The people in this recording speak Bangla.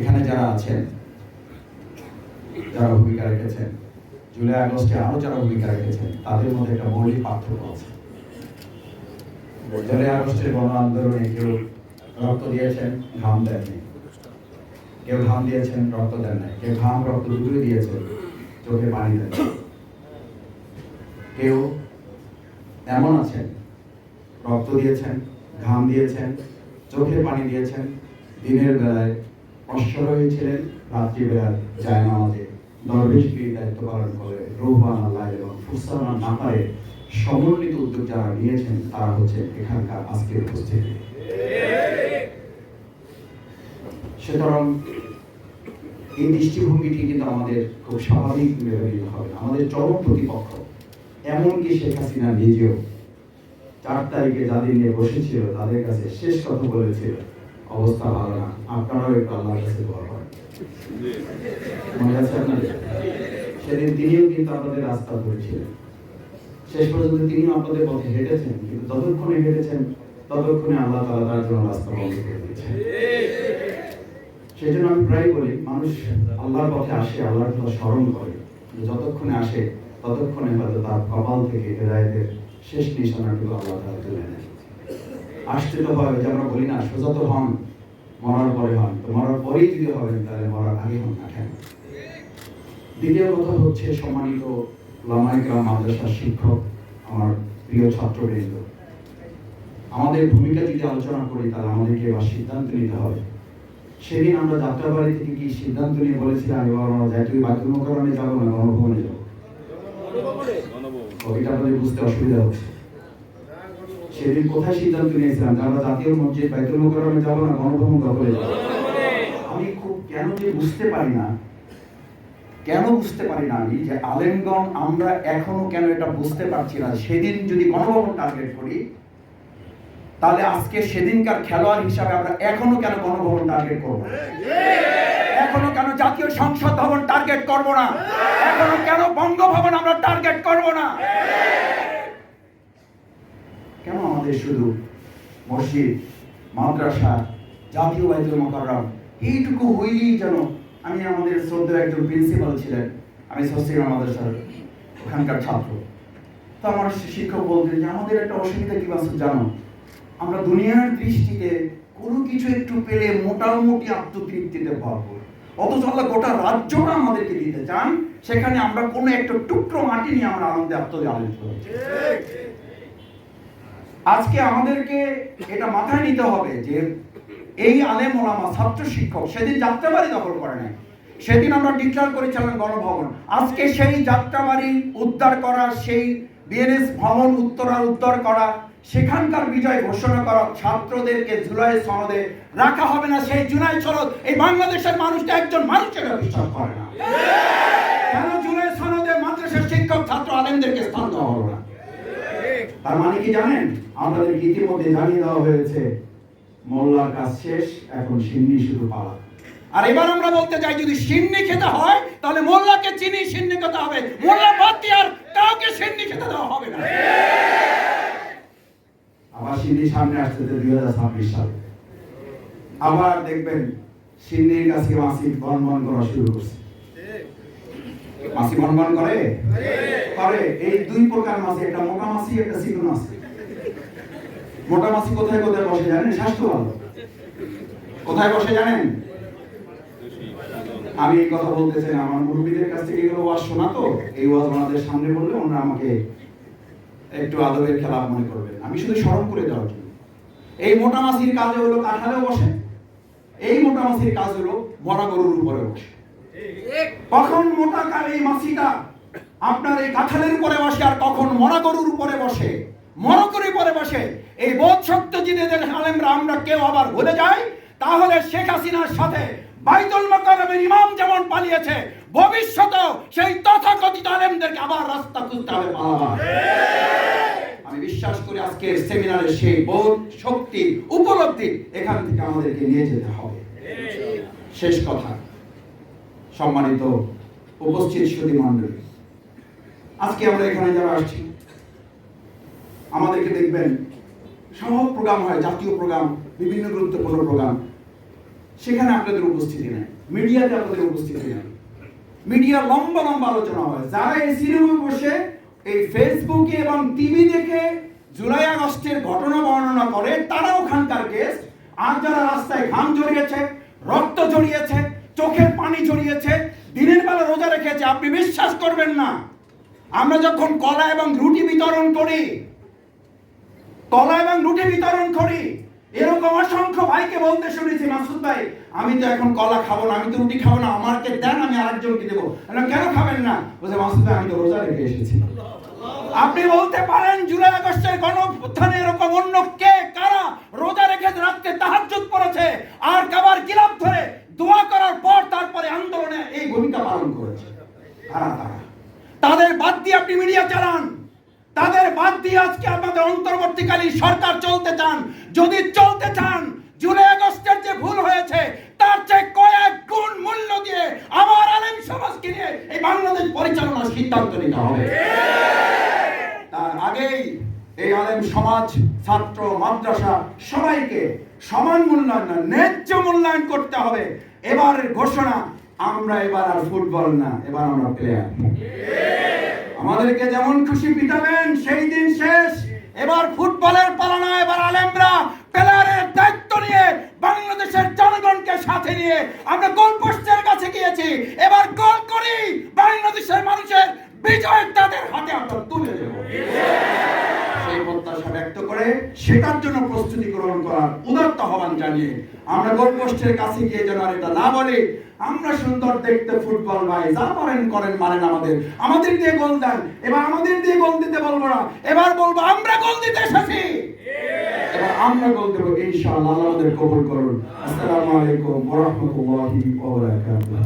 এখানে যারা আছেন, যারা ভূমিকা রেখেছেন, জুলাই আগস্টে আরও যারা ভূমিকা রেখেছেন, তাদের মধ্যে একটা মৌলিক পার্থক্য আছে। জুলাই আগস্টের গণ আন্দোলনে কেউ রক্ত দিয়েছেন, ঘাম দেননি কেউ ঘাম দিয়েছেন, রক্ত দেন নাই। কেউ ঘাম, রক্ত দুটোই দিয়েছেন, চোখে পানি দেন কেউ এমন আছেন, রক্ত দিয়েছেন, ঘাম দিয়েছেন, চোখে পানি দিয়েছেন, দিনের বেলায় অশ্বরোহী ছিলেন রাত্রিবেলায় যায় নামাজে দরবেশগিরি দায়িত্ব পালন করে রোহবান আল্লাহ এবং ফুসানা না পারে সমন্বিত উদ্যোগ যারা নিয়েছেন, তারা হচ্ছে এখানকার আজকের উপস্থিতি। সুতরাং এই দৃষ্টিভঙ্গিটি কিন্তু আমাদের খুব স্বাভাবিক নিতে হবে। আমাদের চরম প্রতিপক্ষ, এমনকি শেখ হাসিনা নিজেও। চার তারিখে যাদের নিয়ে বসেছিল, তাদের কাছে শেষ কথা বলেছিল অবস্থা ভালো না। আপনারাও একটু আল্লাহর কাছে দোয়া করেন। মনে আছে সেদিন তিনিও কিন্তু আপনাদের রাস্তা ধরেছিলেন। শেষ পর্যন্ত তিনিও আপনাদের পথে হেঁটেছেন, কিন্তু হেঁটেছেন, ততক্ষণে আল্লাহ তার জন্য রাস্তা বন্ধ করে দিয়েছেন। সেই জন্য আমি প্রায় বলি, মানুষ আল্লাহর পথে আসে, আল্লাহর কথা স্মরণ করে। যতক্ষণে আসে, ততক্ষণে হয়তো তার কপাল থেকে হেদায়তের শেষ নিশানাটুকু আল্লাহ তাআলা তুলে নেয় আসতে তো হয় যে আমরা বলি না সোজা তো হন মরার পরে হন। তো মরার পরেই যদি হবেন তাহলে মরার আগে হন না কেন? দ্বিতীয় কথা হচ্ছে সম্মানিত লামাইকরাম মাদ্রাসার শিক্ষক আমার প্রিয় ছাত্রবৃন্দ। আমাদের ভূমিকা যদি আলোচনা করি তাহলে আমাদেরকে এবার সিদ্ধান্ত নিতে হবে। সেদিন আমরা যাত্রাবাড়ি থেকে কি সিদ্ধান্ত নিয়ে বলেছিলাম এবার আমরা যাই তুই বায়তুল মোকারমে যাব না গণভবনে যাব? কবিতা আপনাদের বুঝতে অসুবিধা হচ্ছে। সেদিন কোথায় সিদ্ধান্ত নিয়েছিলাম? যে আমরা জাতীয় মসজিদ বাইতুল মোকাররমে যাব না, গণভবন দখলে যাব? আমি খুব কেন যে বুঝতে পারি না, কেন বুঝতে পারি না আমি যে আলেমগণ আমরা এখনও কেন এটা বুঝতে পারছি না? সেদিন যদি গণভবন টার্গেট করি, তাহলে আজকে সেদিনকার খেলোয়াড় হিসাবে আমরা এখনও কেন গণভবন টার্গেট করব? এখনও কেন জাতীয় সংসদ ভবন টার্গেট করব না? এখনও কেন বঙ্গভবন আমরা টার্গেট করব না? কেন আমাদের শুধু মসজিদ, মাদ্রাসা, জাতীয় বাইতুল মোকাররম? এইটুকু হইলেই যেন আমি আমাদের শ্রদ্ধেয় একজন প্রিন্সিপাল ছিলেন, আমি সস্তিগ্রাম মাদ্রাসার ওখানকার ছাত্র। তো আমার শিক্ষক বলতেন যে, আমাদের একটা অসুবিধা কি বাস্তব জানো? আমরা দুনিয়ার দৃষ্টিতে কোনো কিছু একটু পেলে মোটামুটি আত্মতৃপ্তিতে ভরপুর অথচ আল্লাহ গোটা রাজ্যটা আমাদেরকে দিতে চান। সেখানে আমরা কোনো একটা টুকরো মাটি নিয়ে আমরা আনন্দে আত্মদালিত হচ্ছি আজকে আমাদেরকে এটা মাথায় নিতে হবে যে এই আলেম ওলামা, ছাত্র শিক্ষক, সেদিন যাত্রাবাড়ি দখল করে নাই। সেদিন আমরা ডিক্লার করেছিলাম গণভবন। আজকে সেই যাত্রাবাড়ি উদ্ধার করা, সেই বিএনএস ভবন উত্তরা উদ্ধার করা, সেখানকার বিজয় ঘোষণা করা ছাত্রদেরকে জুলাই সনদে রাখা হবে না, সেই জুলাই সনদ এই বাংলাদেশের মানুষটা একজন মানুষের বিশ্বাস করে না। কেন জুলাই সনদে মাদ্রাসার শিক্ষক ছাত্র আলেমদেরকে স্থান দেওয়া হলো না? তার মানে কি জানেন? আমাদেরকে ইতিমধ্যে জানিয়ে দেওয়া হয়েছে, মোল্লার কাজ শেষ, এখন সিন্নি শুধু পালা। আর এবার আমরা বলতে চাই, যদি সিন্নি খেতে হয়, তাহলে মোল্লাকে চিনি সিন্নি খেতে হবে। মোল্লা বাদ দিয়ে আর কাউকে সিন্নি খেতে দেওয়া হবে না। আবার সিন্নি সামনে আসছে দুই হাজার ছাব্বিশ সালে। আবার দেখবেন, সিন্নির কাছে মাসি বন বন করা শুরু করছে। করে? করে। এই দুই প্রকার একটা মোটা একটা মোটা কোথায় কোথায় বসে জানেন? স্বাস্থ্য ভালো। কোথায় বসে জানেন? আমি এই কথা বলতে চাই আমার মুরব্বীদের কাছ থেকে এগুলো ওয়াজ শোনা তো? এই ওয়াজ ওনাদের সামনে বললে ওনারা আমাকে একটু আদবের খেলাপ মনে করবেন। আমি শুধু স্মরণ করে দেওয়ার জন্য। এই মোটা মাছির কাজ হলো কাঁঠালেও বসে। এই মোটা মাছির কাজ হলো মরা গরুর উপরে বসে। কখন মোটা কাল এই মাছিটা আপনার এই কাঁঠালের উপরে বসে আর কখন মরা গরুর উপরে বসে? মরকরি উপরে বসে। এই বোধ শক্ত জিনেদের আলেমরা, আমরা কেউ আবার ভুলে যাই? তাহলে শেখ হাসিনার সাথে বাইতুল মাকারমের ইমাম যেমন পালিয়েছে, ভবিষ্যতেও সেই তথাকথিত আলেমদেরকে আবার রাস্তা খুঁজতে হবে। আমি বিশ্বাস করি আজকের সেমিনারে সেই বোধ, শক্তি, উপলব্ধি এখান থেকে আমাদেরকে নিয়ে যেতে হবে। শেষ কথা। সম্মানিত উপস্থিত সুদী মণ্ডলী। আজকে আমরা এখানে যারা আসছি, আমাদেরকে দেখবেন সব প্রোগ্রাম হয়, জাতীয় প্রোগ্রাম, বিভিন্ন গুরুত্বপূর্ণ প্রোগ্রাম। সেখানে আপনাদের উপস্থিতি নেই, মিডিয়াতে আপনাদের উপস্থিতি নেই। মিডিয়া লম্বা লম্বা আলোচনা হয়। যারা এই সিনেমা বসে এই ফেসবুকে এবং টিভি দেখে জুলাই আগস্টের ঘটনা বর্ণনা করে, তারা ওখানকার গেস্ট আর যারা রাস্তায় ঘাম জড়িয়েছে রক্ত জড়িয়েছে চোখের পানি জড়িয়েছে, দিনের বেলা রোজা রেখেছে, আপনি বিশ্বাস করবেন না। আমরা যখন কলা এবং রুটি বিতরণ করি, কলা এবং রুটি বিতরণ করি, এরকম অসংখ্য ভাইকে বলতে শুনেছি, মাসুদ ভাই, আমি তো এখন কলা খাব না, আমি তো রুটি খাব না আমাকে দেন, আমি আরেকজনকে দেবো। কেন খাবেন না? বলছে, মাসুদ ভাই, আমি তো রোজা রেখে এসেছি। আপনি বলতে পারেন, জুলাই আগস্টের গণ এরকম অন্য কে, কারা রোজা রেখে রাত্রে তাহাজ্জুদ পড়েছে আর কাবার গিলাপ ধরে দোয়া করার পর তারপরে আন্দোলনে এই ভূমিকা পালন করেছে কারা তারা তাদের বাদ দিয়ে আপনি মিডিয়া চালান তাদের বাদ দিয়ে আজকে আপনাদের অন্তর্বর্তীকালীন সরকার চলতে চান যদি চলতে চান, জুলাই আগস্টের যে ভুল হয়েছে, তার চেয়ে কয়েক গুণ মূল্য দিয়ে আমার আলেম সমাজকে নিয়ে এই বাংলাদেশ পরিচালনার সিদ্ধান্ত নিতে হবে। তার আগেই এই আলেম সমাজ, ছাত্র, মাদ্রাসা সবাইকে সমান মূল্যায়ন না ন্যায্য মূল্যায়ন করতে হবে। এবারের ঘোষণা, আমরা এবার আর ফুটবল না, এবার আমরা প্লেয়ার আমাদেরকে যেমন খুশি পিটাবেন, সেই দিন শেষ। এবার ফুটবলের আমরা গোল পোস্টের কাছে গিয়েছি। এবার গোল করি, বাংলাদেশের মানুষের বিজয় তাদের হাতে আমরা তুলে দেব। সেই প্রত্যাশা ব্যক্ত করে, সেটার জন্য প্রস্তুতি গ্রহণ করার উদাত্ত আহ্বান জানিয়ে আমরা গোল পোস্টের কাছে গিয়ে যেন আর এটা না বলি, আমরা সুন্দর দেখতে ফুটবল ভাই, যা পারেন করেন, মারেন আমাদের। আমাদের দিয়ে গোল দেন, এবার আমাদের দিয়ে গোল দিতে বলব না। এবার বলব, আমরা গোল দিতে এসেছি। আমরা বলতে পারব ইনশাআল্লাহ আল্লাহ আমাদের কবুল করুন। আসসালামু আলাইকুম ওয়া রাহমাতুল্লাহি ওয়া বারাকাতুহু।